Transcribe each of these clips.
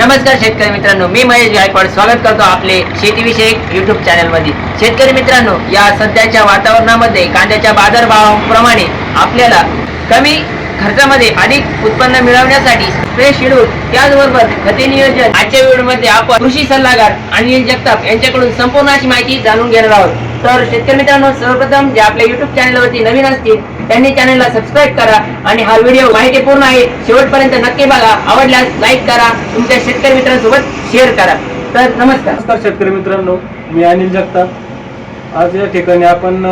नमस्कार शेतकरी मित्रांनो मी महेश गायकवाड. स्वागत करतो आपले शेतीविषयक युट्यूब चॅनलमध्ये शेतकरी मित्रांनो या सध्याच्या वातावरणामध्ये कांद्याच्या बाजारभावाप्रमाणे आपल्याला कमी खर्चामध्ये अधिक उत्पन्न मिळवण्यासाठी स्प्रे शेड्यूल त्याचबरोबर खते नियोजन. आजच्या व्हिडिओमध्ये आपण कृषी सल्लागार अनिल जगताप यांच्याकडून संपूर्ण अशी माहिती जाणून घेणार आहोत. तर शेतकरी मित्रांनो सर्वप्रथम जे आपल्या युट्यूब चॅनलवरती नवीन असतील त्यांनी चॅनलला सबस्क्राईब करा आणि हा व्हिडिओ माहितीपूर्ण आहे. शेवटपर्यंत नक्की बघा. आवडल्यास लाईक करा. तुमच्या शेतकरी मित्रांसोबत शेअर करा. तर नमस्कार. नमस्कार शेतकरी मित्रांनो. मी अनिल जगताप. आज या ठिकाणी आपण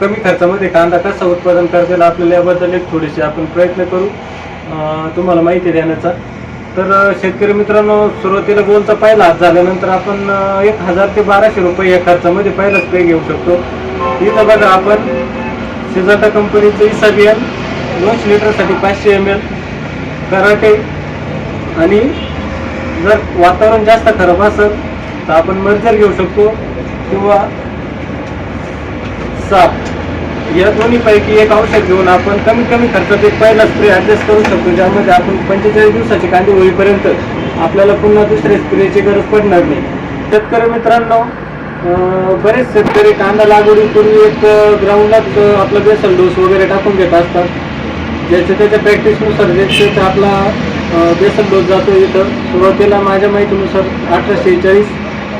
कमी खर्चामध्ये कांदा कसा उत्पादन करता येईल आपल्याला याबद्दल एक थोडेसे आपण प्रयत्न करू. तुम्हाला माहिती देण्याचा. तर शेतकरी मित्रांनो सुरुवातीला गोलचा पहिला हात झाल्यानंतर आपण एक हजार ते बाराशे रुपये या खर्चामध्ये पहिला पे घेऊ शकतो. इथं बघा आपण सिजाटा कंपनीचं इसाबियन दोनशे लिटरसाठी पाचशे एम एल कराटे आणि जर वातावरण जास्त खराब असेल तर आपण मर्जर घेऊ शकतो किंवा साप. या दोन्हीपैकी एक औषध घेऊन आपण कमीत कमी खर्चात एक पहिला स्प्रे ॲडजस्ट करू शकतो ज्यामध्ये आपण पंचेचाळीस दिवसाचे कांदे होईपर्यंत आपल्याला पुन्हा दुसऱ्या स्प्रेची गरज पडणार नाही. शेतकरी मित्रांनो बरेच शेतकरी कांदा लागवडीपूर्वी एक ग्राउंडात आपला बेसल डोस वगैरे टाकून घेत असतात. ज्याच्या त्याच्या प्रॅक्टिसनुसार ज्याच्या आपला बेसल डोस जातो इथं. सुरुवातीला माझ्या माहितीनुसार अठराशे चाळीस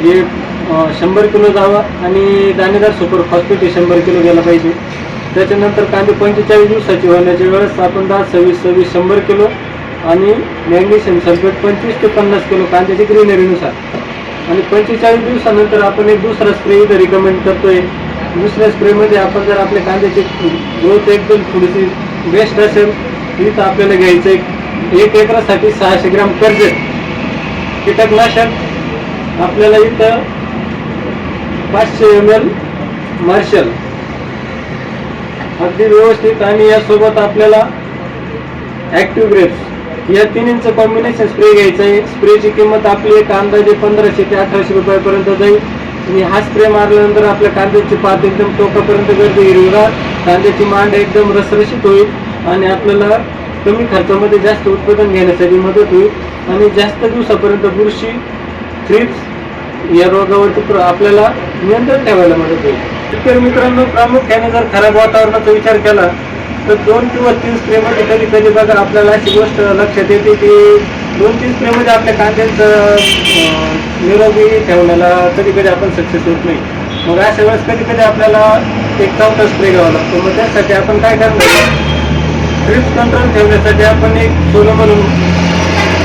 हे शंभर किलो जावा आणि दाणेदार सुपर फॉस्फेट हे शंभर किलो गेला पाहिजे. त्याच्यानंतर कांदे पंचेचाळीस दिवसाची होण्याच्या वेळेस आपण दहा सव्वीस सव्वीस शंभर किलो आणि मॅग्नेशियम सल्फेट पंचवीस ते पन्नास किलो कांद्याची ग्रीनरीनुसार. आणि पंचेचाळीस दिवसानंतर आपण एक दुसरा स्प्रे इथं रिकमेंड करतोय. दुसऱ्या स्प्रेमध्ये आपण जर आपल्या कांद्याची ग्रोथ एकदम थोडीशी बेस्ट असेल इथं आपल्याला घ्यायचं एक एक एकरासाठी सहाशे ग्राम कर्ज. कीटकनाशक आपल्याला इथं पाचशे एम एल मार्शल अगदी व्यवस्थित आणि यासोबत आपल्याला ॲक्टिव्ह ग्रेप्स या तिन्हींचं कॉम्बिनेशन स्प्रे घ्यायचं आहे. स्प्रेची किंमत आपली एक अंदाजे पंधराशे ते अठराशे रुपयापर्यंत जाईल. आणि हा स्प्रे मारल्यानंतर आपल्या कांद्याची पात एकदम टोकापर्यंत गर्दी हिरवीगार कांद्याची मांड एकदम रसरशीत होईल. आणि आपल्याला कमी खर्चामध्ये जास्त उत्पादन घेण्यासाठी मदत होईल. आणि जास्त दिवसापर्यंत बुरशी थ्रिप्स या रोगावरती प्र- आपल्याला नियंत्रण ठेवायला मदत होईल. शेतकरी मित्रांनो प्रामुख्याने जर खराब वातावरणाचा विचार केला तर दोन किंवा तीन स्प्रेमध्ये कधी कधी बघा आपल्याला अशी गोष्ट लक्षात येते की दोन तीन स्प्रेमध्ये आपल्या कांद्यांचं अं, निरोगी ठेवण्याला कधी कधी आपण सक्सेस होत नाही. मग अशा वेळेस कधी कधी आपल्याला एक चौथा स्प्रे घ्यावा लागतो. मग त्यासाठी आपण काय करणार? ट्रिप्स कंट्रोल ठेवण्यासाठी आपण एक सोलो म्हणून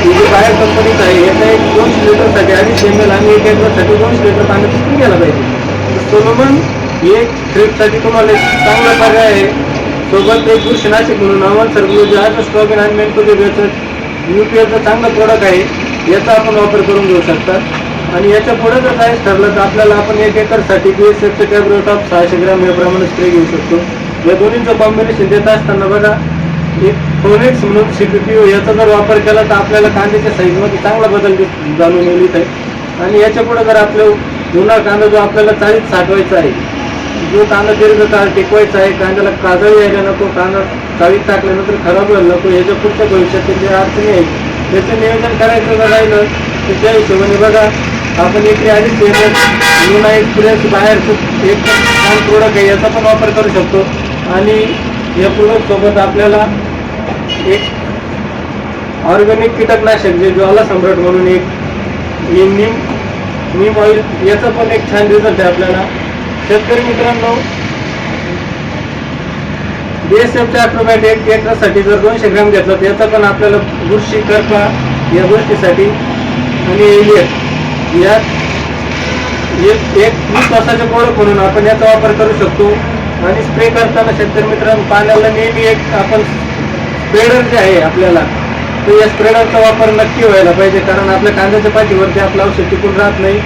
ही बाहेर कंपनीच आहे. याचा एक दोन लिटरसाठी आणि एम आणि एक एकरसाठी दोन सिलेंडर पाण्याचं स्प्रे गेला पाहिजे. सोलोमन ही एक ट्रिपसाठी तुम्हाला एक चांगला पर्याय आहे. सोबत एक बुरशीनाशक म्हणून अमल सरग्लो जे आज स्ट्रॉबिन आणि मेन्कोजेबचं यू पी एचं चांगला प्रोडक्ट आहे. याचा आपण वापर करून घेऊ शकता. आणि याच्यापुढे जर काहीच ठरलं तर आपल्याला आपण एक एकरसाठी बी एस एफचं टॅब्लेट ऑफ सहाशे ग्रॅम याप्रमाणे स्प्रे घेऊ शकतो. या दोन्हीचं कॉम्बिनेशन देत असताना बघा एक फोनेक्स म्हणून सीपीपीओ हो, याचा जर वापर केला तर आपल्याला कांद्याच्या साईजमध्ये चांगला बदल दिस- जाणून येत आहे आणि याच्यापुढे जर आपल्या जुना कांदा जो आपल्याला चाळीत साठवायचा आहे जो कांदा दीर्घकाळ टिकवायचा आहे कांद्याला काजळी यायला नको कांदा चाळीत टाकल्यानंतर खराब व्हायला नको याच्या पुढच्या भविष्यातील जे अडचणी आहेत. त्याचं नियोजन करायचं जर राहिलं तर त्या हिशोबाने बघा आपण एकरी आधीच जुना एक्सपिरियन्स बाहेरचं एक छान प्रोडक्ट आहे याचा पण वापर करू शकतो. आणि या प्रोडक्टसोबत आपल्याला एक ऑर्गॅनिक कीटकनाशक जे ज्वाला सम्राट म्हणून एक हे नीम नीम ऑइल याचा पण एक छान रिझल्ट आहे आपल्याला. शेतकरी मित्रांनो बी एस एफच्या ॲक्रोबॅट एकरासाठी जर दोनशे ग्रॅम घेतला तर याचा पण आपल्याला बुरशी करपा या गोष्टीसाठी आणि एलियट यात एक एक वीस तासाचे प्रोडक्ट म्हणून आपण याचा वापर करू शकतो. आणि स्प्रे करताना शेतकरी मित्रांनो पाण्याला नेहमी एक आपण स्प्रेडर जे आहे आपल्याला तर या स्प्रेडरचा वापर नक्की व्हायला पाहिजे कारण आपल्या कांद्याच्या पाठीवरती आपलं औषध टिकून राहत नाही.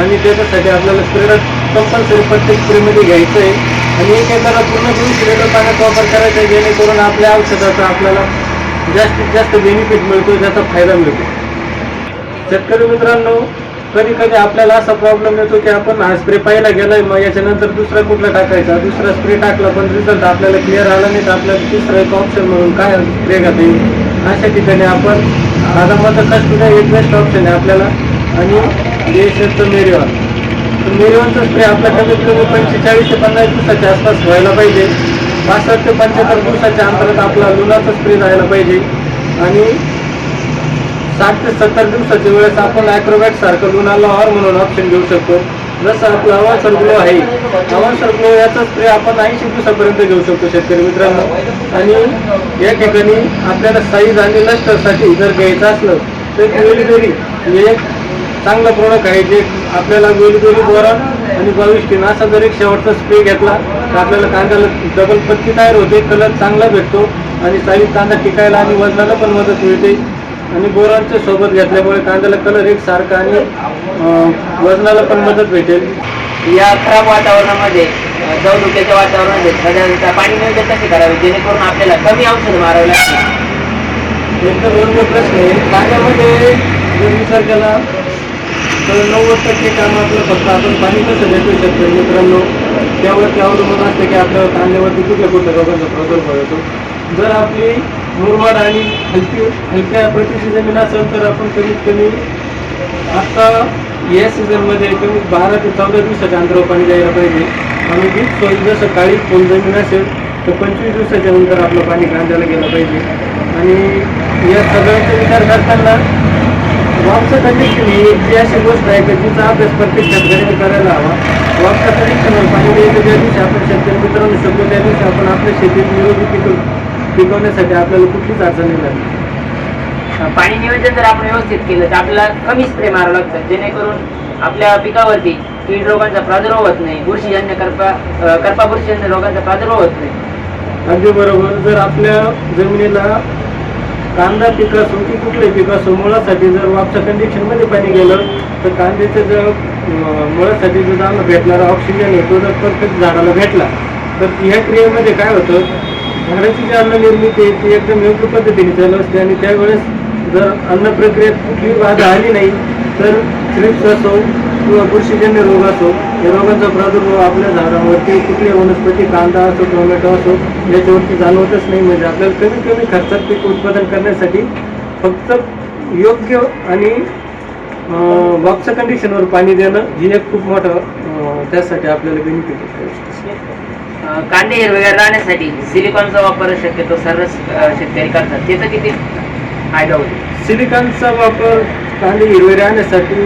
आणि त्याच्यासाठी आपल्याला स्प्रेडर कंपल्सरी प्रत्येक स्प्रेमध्ये घ्यायचं आहे. आणि एक एकाला पूर्ण दोनशे स्प्रेडर पाण्याचा वापर करायचा आहे जेणेकरून आपल्या औषधाचा आपल्याला जास्तीत जास्त बेनिफिट मिळतो ज्याचा फायदा मिळतो. शेतकरी मित्रांनो कधी कधी आपल्याला असा प्रॉब्लेम येतो की आपण हा स्प्रे पहिला गेलाय मग याच्यानंतर दुसरा कुठला टाकायचा? दुसरा स्प्रे टाकला पण रिझल्ट आपल्याला क्लिअर आला नाही तर आपल्याला तिसरा एक ऑप्शन म्हणून काय स्प्रे घेता येईल अशा ठिकाणी आपण बदामाचा सुद्धा एक बेस्ट ऑप्शन आहे आपल्याला. आणि देशाचं मेरिवान तर मेरिवानचा स्प्रे आपला कमीत कमी पंचेचाळीस ते पन्नास दिवसाच्या आसपास व्हायला पाहिजे. पासष्ट ते पंच्याहत्तर दिवसाच्या अंतरात आपला लुणाचा स्प्रे जायला पाहिजे. आणि साठ ते सत्तर दिवसाच्या वेळेस आपण ॲक्रोबॅट सारखं लुणाला ऑर म्हणून ऑप्शन घेऊ शकतो. जसं आपला हवा सरग्लो आहे हवा सरग्लो याचा स्प्रे आपण ऐंशी दिवसापर्यंत घेऊ शकतो शेतकरी मित्रांनो. आणि या ठिकाणी आपल्याला साईज आणि लष्टरसाठी जर घ्यायचं असलं तर वेलीबेरी हे एक चांगलं प्रोडक्ट आहे जे आपल्याला वेलीबेरी बोरॉन आणि बावीस टीन असा जर एक शेवटचा स्प्रे घेतला तर आपल्याला कांद्याला डबल पत्ती तयार होते कलर चांगला भेटतो आणि साईज कांदा टिकायला आणि वजनाला पण मदत मिळते. आणि बोरांच्या सोबत घेतल्यामुळे कांद्याला कलर एक सारखा आणि वजनाला पण मदत भेटेल. या खराब वातावरणामध्ये दवधुक्याच्या वातावरणामध्ये साधारणतः पाणी नियोजन कसे करावे? जेणेकरून आपल्याला कमी औषध मारावे लागतील? एकदम योग्य प्रश्न आहे. कांद्यामध्ये जर विचार केला तर नव्वद टक्के काम आपलं फक्त आपण पाणी कसं देतो शकतो मित्रांनो? त्यावरती अवलंबून असते की आपल्या कांद्यावरती कुठल्या कुठल्या रोगांचा प्रादुर्भाव येतो जर आपली मुरमाड आणि हलकी हलक्या प्रतीची जमीन असेल तर आपण कमीत कमी आता या सीझनमध्ये कमी बारा ते चौदा दिवसाच्या अंतरावर पाणी द्यायला पाहिजे. आणि वीज सॉईल जसं काळी कोण जमीन असेल तर पंचवीस दिवसाच्या नंतर आपलं पाणी कांद्याला गेलं पाहिजे. आणि या सगळ्यांचा विचार करताना वापसा कनेक्शन ही एक जी अशी गोष्ट आहे की तिचा अभ्यास प्रत्येक शेतकऱ्याने करायला हवा. वापसा कनेक्शनवर पाणी द्यायचं ज्या दिवशी आपण शेतकरी मित्रांनो शकतो त्या दिवशी आपण आपल्या शेतीत निरोगी पिकं पिकवण्यासाठी आपल्याला कुठलीच अडचण येणार नाही. पाणी नियोजन जर आपण व्यवस्थित केलं तर आपल्याला कमी स्प्रे मारावं लागतं. जेणेकरून आपल्या पिकावरती कीड रोगांचा प्रादुर्भाव होत नाही. बुरशीजन्य करपा करपा बुरशीजन्य रोगांचा प्रादुर्भाव होत नाही. अगदी बरोबर. जर आपल्या जमिनीला कांदा पीक असो की कुठले पीक असो मुळासाठी जर वापसा कंडिशनमध्ये पाणी गेलं तर कांद्याचं जर मुळासाठी जो आम्हाला भेटणारा ऑक्सिजन आहे तो जर परफेक्ट झाडाला भेटला तर ह्या क्रियेमध्ये काय होतं? झाडाची जी अन्न निर्मिती आहे ती एकदम योग्य पद्धतीने चालू असते आणि त्यावेळेस जर अन्न प्रक्रियेत कुठली बाधा आली नाही तर थ्रिप्स असो किंवा बुरशीजन्य रोग असो या रोगांचा प्रादुर्भाव आपल्या झाडावरती कुठली वनस्पती कांदा असो टोमॅटो असो याच्यावरती जाणवतच नाही. म्हणजे आपल्याला कमी कमी खर्चात पीक उत्पादन करण्यासाठी फक्त योग्य आणि बॉक्स कंडिशनवर पाणी देणं ही एक खूप मोठं त्यासाठी आपल्याला बेनिफिट कांदे हिरवेगार राहण्यासाठी सिलिकॉनचा वापर शक्यतो सर्वच शेतकरी करतात. त्याचा किती फायदा होईल? सिलिकॉनचा वापर कांदे हिरवे राहण्यासाठी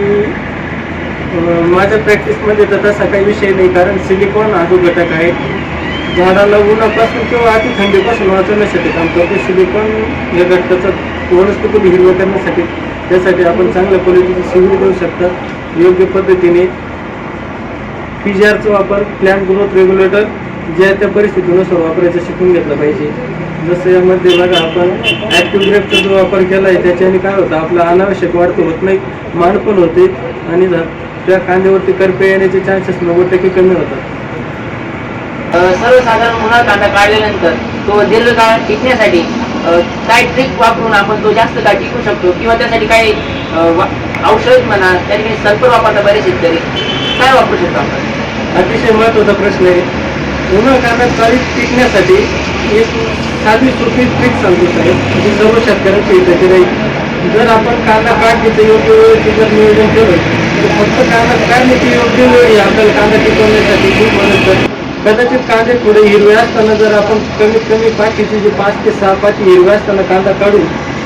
माझ्या प्रॅक्टिसमध्ये तर तसा काही विषय नाही कारण सिलिकॉन हा जो घटक आहे झाडाला उन्हापासून किंवा अति थंडीपासून वाचवण्यासाठी काम करतो सिलिकॉन या घटकाचं वनस्पती हिरवं करण्यासाठी त्यासाठी आपण चांगल्या क्वालिटीची शिबिर देऊ शकता योग्य पद्धतीने. पीजीआरचा वापर प्लॅन ग्रोथ रेग्युलेटर ज्या त्या परिस्थितीनुसार वापरायचं शिकून घेतलं पाहिजे. जसं यामध्ये बघा आपण ॲक्टिव्ह ग्रेपचा जो वापर केला आहे त्याच्याने काय होतं आपला अनावश्यक वाढ तर होत नाही मान पण होते आणि त्या कांद्यावरती करपे येण्याचे चान्सेस नव्वद टक्के कमी होतात. सर्वसाधारण उन्हाळ कांदा काढल्यानंतर तो दीर्घकाळ टिकण्यासाठी काय ट्रिक वापरून आपण तो जास्त काळ टिकू शकतो? किंवा त्यासाठी वा- औषध म्हणा त्या ठिकाणी सल्फर वापरता बरेच शेतकरी काय वापरू शकतो आपण? अतिशय महत्त्वाचा प्रश्न आहे. उन्हाळ कांदा चाळीस टिकण्यासाठी एक साधी सोपी ट्रिक सांगतो साहेब जी सर्व शेतकऱ्यांची हिताची राहील. जर आपण कांदा काढण्याचं योग्य वेळेची जर नियोजन केलं तर फक्त कांदा काढण्याची योग्य वेळ आपल्याला कांदा टिकवण्यासाठी खूप मदत करते कदाचित कांदे थोडे हिरवे असताना जर आपण कमीत कमी पाठीचे जे पाच ते सहा पाठी हिरवे असताना कांदा काढू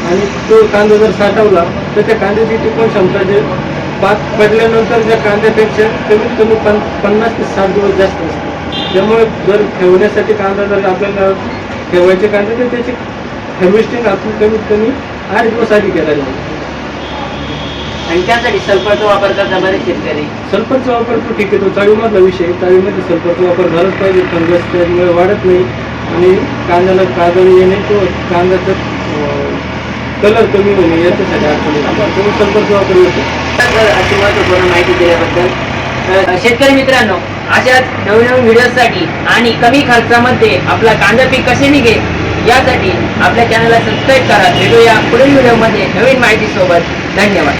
आणि तो कांदा जर साठवला तर त्या कांद्याची टिकवण क्षमता जे पाच पडल्यानंतर त्या कांद्यापेक्षा कमीत कमी पन पन्नास ते साठ दिवस जास्त असते. त्यामुळे जर ठेवण्यासाठी कांदा जर आपल्याला ठेवायचे कांदे तर त्याची हार्वेस्टिंग आपण कमीत कमी आठ दिवस आधी करायला हवी. आणि त्यासाठी सल्फरचा वापर करता बरेच शेतकरी. सल्फरचा वापर तो ठीक आहे तो चाळीमधला विषय. चाळीमध्ये सल्फरचा वापर झालाच पाहिजे. फंगस त्यामुळे वाढत नाही. आणि कांद्याला काजळ येणे किंवा कांद्याचं कलर कमी होणे याच्यासाठी अडचण सल्फरचा वापर होतो अशी महत्त्वपूर्ण माहिती दिल्याबद्दल. शेतकरी मित्रांनो अशाच नवीन नवीन व्हिडिओसाठी आणि कमी खर्चामध्ये आपला कांदा पीक कसे निघेल यासाठी आपल्या चॅनलला सबस्क्राईब करा. भेटूया पुढील व्हिडिओमध्ये नवीन माहिती सोबत धन्यवाद.